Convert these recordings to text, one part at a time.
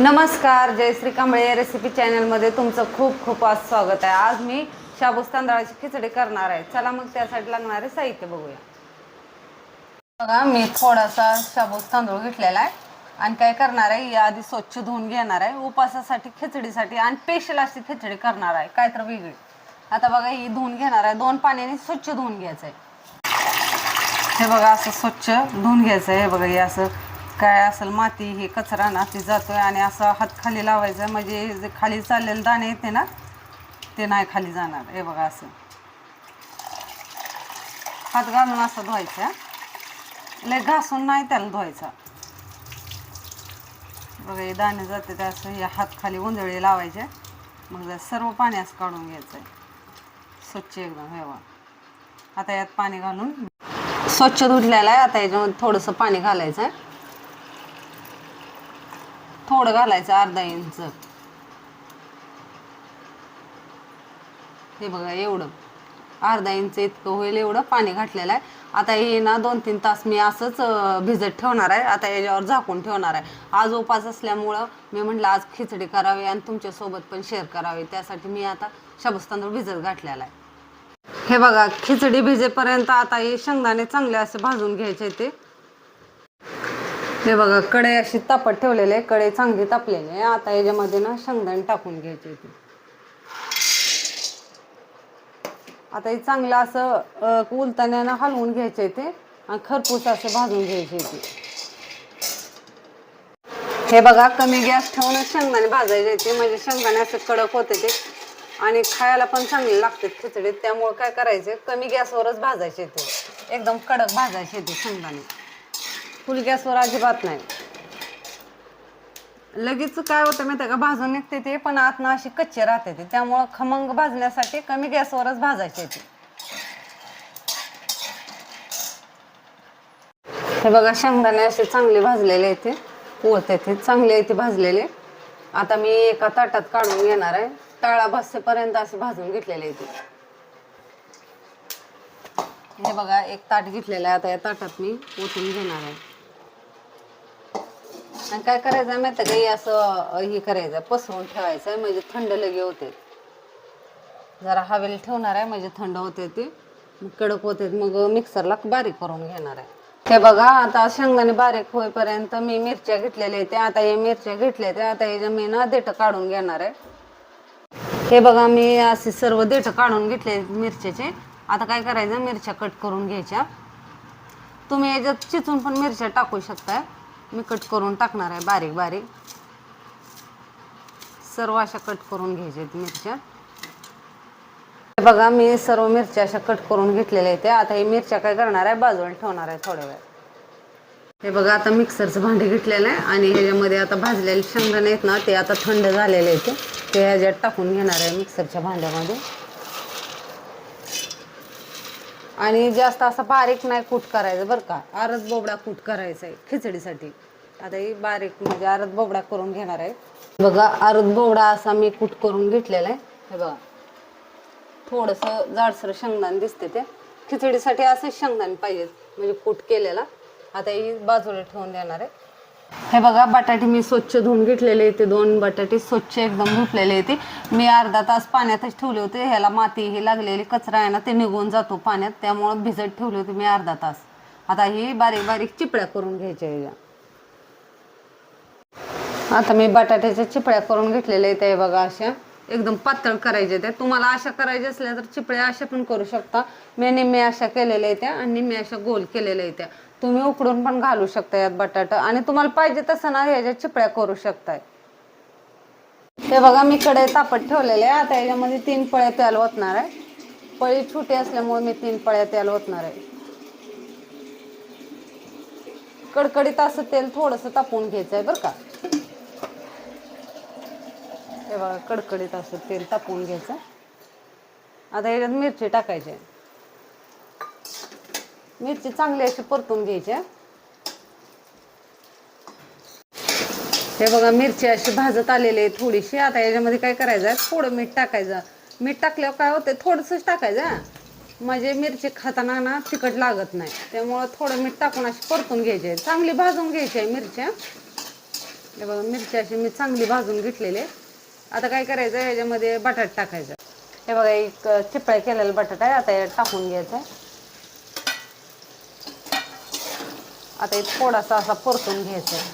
नमस्कार जयश्री कांबळे रेसिपी चॅनलमध्ये तुमचं खूप खूप आज स्वागत आहे. आज मी शाबूस तांदळाची खिचडी करणार आहे. चला मग त्यासाठी लागणारे साहित्य बघूया. बघा मी थोडासा शाबूस तांदूळ घेतलेला आहे आणि काय करणार आहे या आधी स्वच्छ धुवून घेणार आहे. उपासासाठी खिचडीसाठी आणि पेशल अशी खिचडी करणार आहे. काय तर वेगळी. आता बघा ही धुवून घेणार आहे. दोन पाण्याने स्वच्छ धुवून घ्यायचं आहे हे बघा असं स्वच्छ धुवून घ्यायचं आहे हे बघा हे असं काय असेल माती हे कचरा ना ती जातोय आणि असं हात खाली लावायचा म्हणजे जे खाली चाललेलं दाणे येते ना ते नाही खाली जाणार. हे बघा असं. हात घालून असं धुवायचं. लय घासून नाही त्याला धुवायचा. बघा हे दाणे जाते ते असं हे हात खाली उंजळी लावायचे. मग सर्व पाणी असं काढून घ्यायचं आहे स्वच्छ एकदम हे बघा. आता यात पाणी घालून. स्वच्छ धुतलेलं आहे आता याच्यामध्ये थोडंसं पाणी घालायचं आहे थोडं घालायचं अर्धा इंच. हे बघा एवढं. अर्धा इंच इतकं होईल एवढं पाणी घातलेलं आहे. आता हे ना दोन तीन तास मी असंच भिजत ठेवणार आहे. आता याच्यावर झाकून ठेवणार आहे. आज उपास असल्यामुळं मी म्हटलं आज खिचडी करावी आणि तुमच्यासोबत पण शेअर करावी. त्यासाठी मी आता शाबूस तांदूळ भिजत घातलेला आहे. हे बघा खिचडी भिजेपर्यंत आता हे शेंगदाणे चांगले असे भाजून घ्यायचे ते. हे बघा कडे अशी तापत ठेवलेले कडे चांगली तापलेली आहे. आता याच्यामध्ये ना शेंगदाणे टाकून घ्यायचे ते आता हे चांगलं असं उलताना उलताण्यानं हलवून घ्यायचे ते आणि खरपूस असे भाजून घ्यायचे ते. हे बघा कमी गॅस ठेवूनच शेंगदाणे भाजायचे ते. म्हणजे शेंगदाणे असे कडक होते ते आणि खायला पण चांगले लागते खिचडीत. त्यामुळे काय करायचे कमी गॅसवरच भाजायचे ते. एकदम कडक भाजायचे ते शेंगदाणे. फुल गॅसवर अजिबात नाही. लगेच काय होतं माहिती का भाजून निघते ते पण आतनं अशी कच्चे राहते ते. त्यामुळं खमंग भाजण्यासाठी कमी गॅसवरच भाजायचे ते. हे बघा शेंगदाणे असे चांगले भाजलेले आहेत ते. पोळते ते चांगले येते भाजलेले. आता मी एका ताटात काढून घेणार आहे. टाळा बसेपर्यंत असे भाजून घेतलेले आहेत ते. हे बघा एक ताट घेतलेलं आहे. आता या ताटात मी ओतून घेणार आहे. आणि काय करायचं माहिती का? असं हे करायचं पसरून ठेवायचं म्हणजे थंड लगे होते. जरा हवेला ठेवणार आहे म्हणजे थंड होते ते. कडक होते मग मिक्सरला बारीक करून घेणार आहे. हे बघा आता शेंगदाणे बारीक होईपर्यंत मी मिरच्या घेतलेल्या आहेत आता हे मिरच्या घेतल्या त्या आता याच्या मी ना देठ काढून घेणार आहे. हे बघा मी असे सर्व देठ काढून घेतले मिरच्याचे. आता काय करायचं? मिरच्या कट करून घ्यायच्या. तुम्ही याच्यात चिचून पण मिरच्या टाकू शकताय. मी कट करून टाकणार आहे बारीक बारीक. सर्व अशा कट करून घ्यायच्या आहेत मिरच्या बघा मी सर्व मिरच्या अशा कट करून घेतलेल्या आहेत. आता ही मिरच्या काय करणार आहे? बाजूला ठेवणार आहे थोड्या वेळ. हे बघा आता मिक्सरचं भांडे घेतलेलं आहे आणि ह्याच्यामध्ये आता भाजलेले शेंगदाणे आहेत ना ते आता थंड झालेले आहेत. ते ह्याच्यात टाकून घेणार आहे मिक्सरच्या भांड्यामध्ये. आणि जास्त असं बारीक नाही कूट करायचं बरं का. आरस बोबडा कूट करायचा आहे खिचडीसाठी. आता ही बारीक म्हणजे अर्ध बोबडा करून घेणार आहे. बघा अर्ध बोबडा असा मी कूट करून घेतलेला आहे. हे बघा. थोडंसं जाडसर शेंगदाण दिसते ते. खिचडीसाठी असं शेंगदाण पाहिजे म्हणजे कूट केलेला. आता ही बाजूला ठेवून देणार आहे. हे बघा बटाटे मी स्वच्छ धुवून घेतलेले ते दोन बटाटे स्वच्छ एकदम धुतलेले होते मी अर्धा तास पाण्यातच ठेवले होते. ह्याला माती ही लागलेली कचरा आहे ना ते निघून जातो पाण्यात. त्यामुळं भिजत ठेवले होते मी अर्धा तास. आता ही बारीक बारीक चिपळ्या करून घ्यायच्या ह्याच्या आता मी बटाट्याच्या चिपळ्या करून घेतलेल्या आहेत हे बघा अशा. एकदम पातळ करायच्या त्या. तुम्हाला अशा करायच्या असल्या तर चिपळ्या अशा पण करू शकता. मी निम्मे अशा केलेल्या आहेत त्या आणि निम्मे अशा गोल केलेल्या आहेत त्या. तुम्ही उकडून पण घालू शकता यात बटाटा. आणि तुम्हाला पाहिजे तसं ना ह्याच्या चिपळ्या करू शकताय. हे बघा मी कडे तापत ठेवलेले आहे. आता याच्यामध्ये तीन पळ्या तेल ओतणार आहे. पळी छोटी असल्यामुळे मी तीन पळ्या तेल ओतणार आहे. कडकडीत असं तेल थोडंसं तापवून घ्यायचं आहे बरं का. हे बघा कडकडीत असं तेल तापवून घ्यायचं. आता याच्यात मिरची टाकायची. आहे. मिरची चांगली अशी परतून घ्यायची. आहे. हे बघा मिरची अशी भाजत आलेली आहे थोडीशी. आता याच्यामध्ये काय करायचं आहे? थोडं मीठ टाकायचं. मीठ टाकल्यावर काय होतं थोडंसंच टाकायचं म्हणजे मिरची खाताना ना तिखट लागत नाही. त्यामुळं थोडं मीठ टाकून अशी परतून घ्यायची आहे. चांगली भाजून घ्यायची आहे मिरच्या हे बघा मिरची अशी मी चांगली भाजून घेतलेली आहे. आता काय करायचं याच्यामध्ये बटाट टाकायचा हे बघा एक चिपळ्या केलेला बटाटा आहे आता टाकून घ्यायचं आहे. आता एक थोडासा असा परतून घ्यायचा आहे.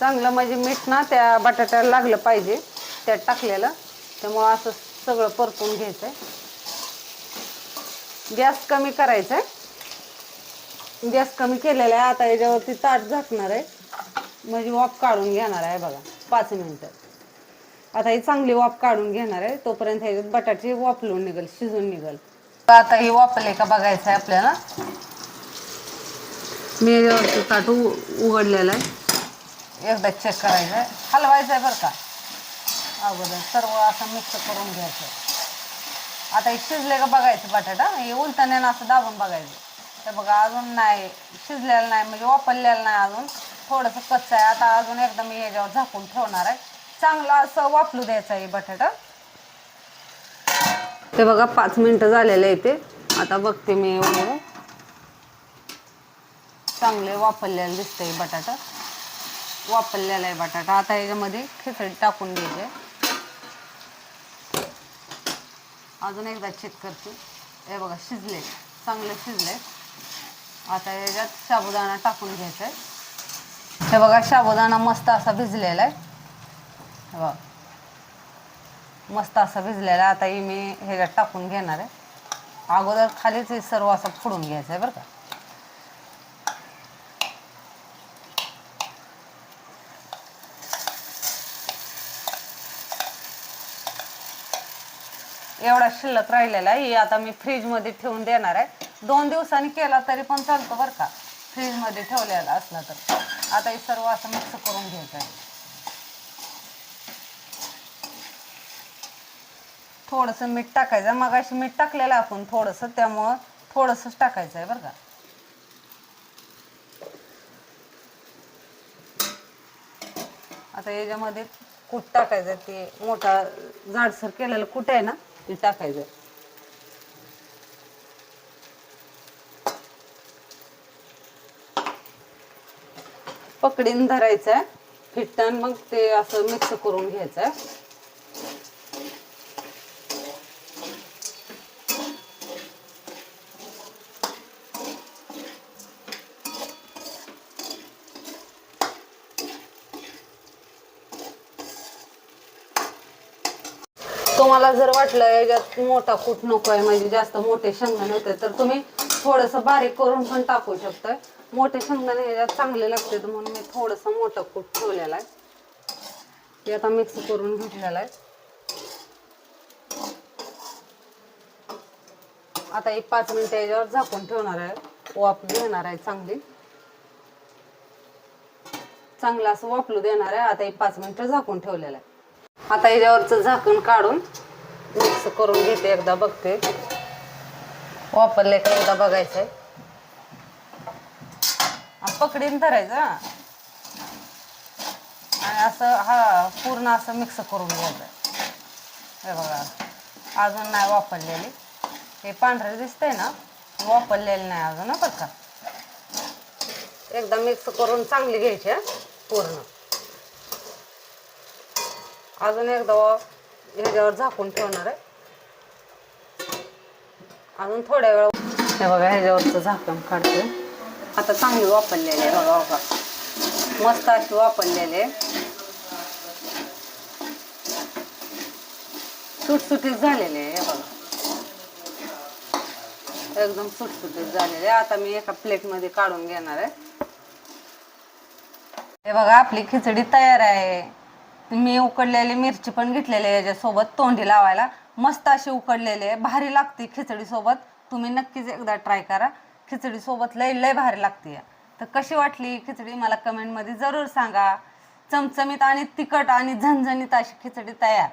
चांगलं म्हणजे मीठ ना त्या बटाट्याला लागलं पाहिजे त्यात टाकलेलं त्यामुळं असं सगळं परतून घ्यायचं आहे गॅस कमी करायचा आहे गॅस कमी केलेला आहे आता याच्यावरती ताट झाकणार आहे. म्हणजे वाफ काढून घेणार आहे बघा पाच मिनटं. आता ही चांगली वाफ काढून घेणार आहे तोपर्यंत ह्याच्यात बटाटे वापलून निघल शिजून निघल. आता हे वाफले का बघायचं आहे आपल्याला. मी याच्यावरती ताट उघडलेला उघडलेलं आहे. एकदा चेक करायचं आहे. हलवायचं आहे बरं का? अगोदर सर्व असं मिक्स करून घ्यायचं आता हे शिजले का बघायचं बटाटा? हे उलटण्यानं असं दाबून बघायचं. हे बघा अजून नाही शिजलेलं नाही म्हणजे वापरलेलं नाही अजून. थोडंसं कच्चं आहे. आता अजून एकदा मी याच्यावर झाकून ठेवणार आहे. चांगलं असं वापरू द्यायचं आहे बटाटा. ते बघा पाच मिनटं झालेले आहे ते. आता बघते मी एवढं चांगले वापरलेलं दिसतंय बटाटा. वापरलेला आहे बटाटा. आता याच्यामध्ये खिचडी टाकून घ्यायचे. अजून एकदा चेक करते. हे बघा शिजले. चांगले शिजले. आता याच्यात साबुदाणा टाकून घ्यायचा आहे हे बघा साबुदाणा मस्त असा भिजलेला आहे. हे बघा. मस्त असा भिजलेला आहे. आता ही मी ह्याच्यात टाकून घेणार आहे. अगोदर खालीच हे सर्व असं फोडून घ्यायचं आहे बरं का. एवढा शिल्लक राहिलेला आहे. ही आता मी फ्रीजमध्ये ठेवून देणार आहे. दोन दिवसांनी केला तरी पण चालतो बरं का. फ्रीजमध्ये ठेवलेला असला तर. आता हे सर्व असं मिक्स करून घ्यायचं आहे थोडंसं मीठ टाकायचं. मग अशी मीठ टाकलेलं आपण थोडंसं त्यामुळं थोडंसंच टाकायचं आहे बरं का. आता याच्यामध्ये कूट टाकायचं ते मोठा जाडसर केलेलं कूट आहे ना ते टाकायचं पकडीन धरायचं आहे फिट्टन मग ते असं मिक्स करून घ्यायचं आहे तुम्हाला जर वाटलं याच्यात मोठा कूट नको आहे म्हणजे जास्त मोठे शेंगदाणे होते तर तुम्ही थोडंसं बारीक करून पण टाकू शकतोय. मोठे शेंगदाणे ह्याच्यात चांगले लागते म्हणून मी थोडंसं मोठं कूट ठेवलेला आहे. ते आता मिक्स करून घेतलेला आहे. आता एक पाच मिनिटं याच्यावर झाकून ठेवणार आहे. वाफ घेणार आहे चांगली. चांगलं असं वापलू देणार आहे. आता एक पाच मिनिटं झाकून ठेवलेलं आहे. आता याच्यावरचं झाकण काढून मिक्स करून घेते एकदा बघते. वापरले का एकदा बघायचं आहे पकडीन धरायचं. आणि असं हा पूर्ण असं मिक्स करून घ्यायचं. हे बघा अजून नाही वापरलेली. हे पांढरे दिसतंय ना वापरलेलं नाही अजून बरं का. एकदा मिक्स करून चांगली घ्यायची पूर्ण. अजून एकदा ह्याच्यावर झाकून ठेवणार आहे. अजून थोड्या वेळ हे बघा ह्याच्यावरचं झाकण काढते. आता चांगली वापरलेली आहे बघा बघा. मस्त अशी वापरलेली आहे. सुटसुटीत झालेली आहे हे बघा. एकदम सुटसुटीत झालेली आता मी एका प्लेटमध्ये काढून घेणार आहे. हे बघा आपली खिचडी तयार आहे. मी उकडलेली मिरची पण घेतलेली आहे याच्यासोबत तोंडी लावायला. मस्त अशी उकडलेली आहे. भारी लागते खिचडीसोबत. तुम्ही नक्कीच एकदा ट्राय करा. खिचडीसोबत लय लय भारी लागते तर कशी वाटली खिचडी? मला कमेंटमध्ये जरूर सांगा. चमचमीत आणि तिखट आणि झणझणीत अशी खिचडी तयार.